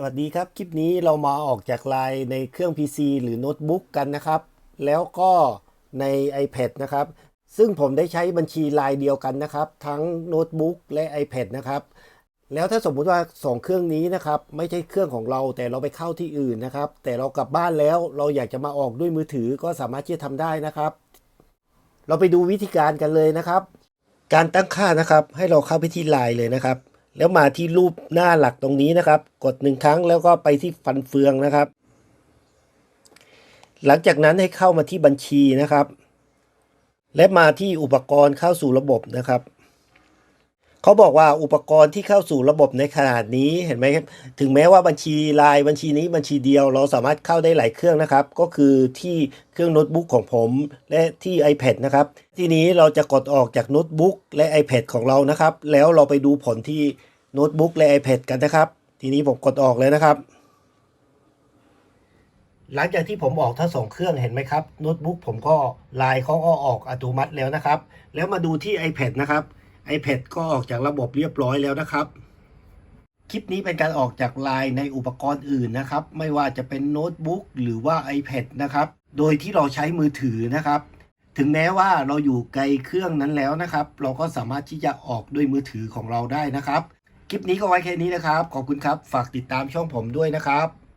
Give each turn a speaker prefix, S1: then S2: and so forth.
S1: สวัสดีครับ คลิปนี้เรามาออกจากไลน์ในเครื่อง PC หรือโน้ตบุ๊กกันนะครับ แล้วก็ใน iPad นะครับ ซึ่งผมได้ใช้บัญชีไลน์เดียวกันนะครับ ทั้งโน้ตบุ๊กและ iPad นะครับ แล้วถ้าสมมุติว่าสองเครื่องนี้นะครับ ไม่ใช่เครื่องของเราแต่เราไปเข้าที่อื่นนะครับ แต่เรากลับบ้านแล้วเราอยากจะมาออกด้วยมือถือก็สามารถที่จะทำได้นะครับ เราไปดูวิธีการกันเลยนะครับ การตั้งค่านะครับ ให้เราเข้าไปที่ไลน์เลยนะครับ แล้วมาที่รูปหน้าหลักตรงนี้นะครับ กดหนึ่งครั้งแล้วก็ไปที่ฟันเฟืองนะครับ หลังจากนั้นให้เข้ามาที่บัญชีนะครับ และมาที่อุปกรณ์เข้าสู่ระบบนะครับเขาบอกว่าอุปกรณ์ที่เข้าสู่ระบบในขนาดนี้เห็นไหมครับถึงแม้ว่าบัญชีลน์บัญชีนี้บัญชีเดียว เราสามารถเข้าได้หลายเครื่องนะครับ ก็คือที่เครื่องโน้ตบุ๊กของผมและที่ iPad นะครับ ทีนี้เราจะกดออกจากโน้ตบุ๊กและ iPad ของเรานะครับ แล้วเราไปดูผลที่ โน้ตบุ๊กและ iPad กันนะครับ ทีนี้ผมกดออกเลยนะครับ หลังจากที่ผมออกทั้งสองเครื่องเห็นไหมครับโน้ตบุ๊กผมก็ไลน์เขาก็ออกอัตโนมัติแล้วนะครับ แล้วมาดูที่ iPad นะครับ iPad ก็ออกจากระบบเรียบร้อยแล้วนะครับ คลิปนี้เป็นการออกจากไลน์ในอุปกรณ์อื่นนะครับ ไม่ว่าจะเป็นโน้ตบุ๊กหรือว่า iPad นะครับ โดยที่เราใช้มือถือนะครับถึงแม้ว่าเราอยู่ไกลเครื่องนั้นแล้วนะครับ เราก็สามารถที่จะออกด้วยมือถือของเราได้นะครับ คลิปนี้ก็ไว้แค่นี้นะครับ ขอบคุณครับ ฝากติดตามช่องผมด้วยนะครับ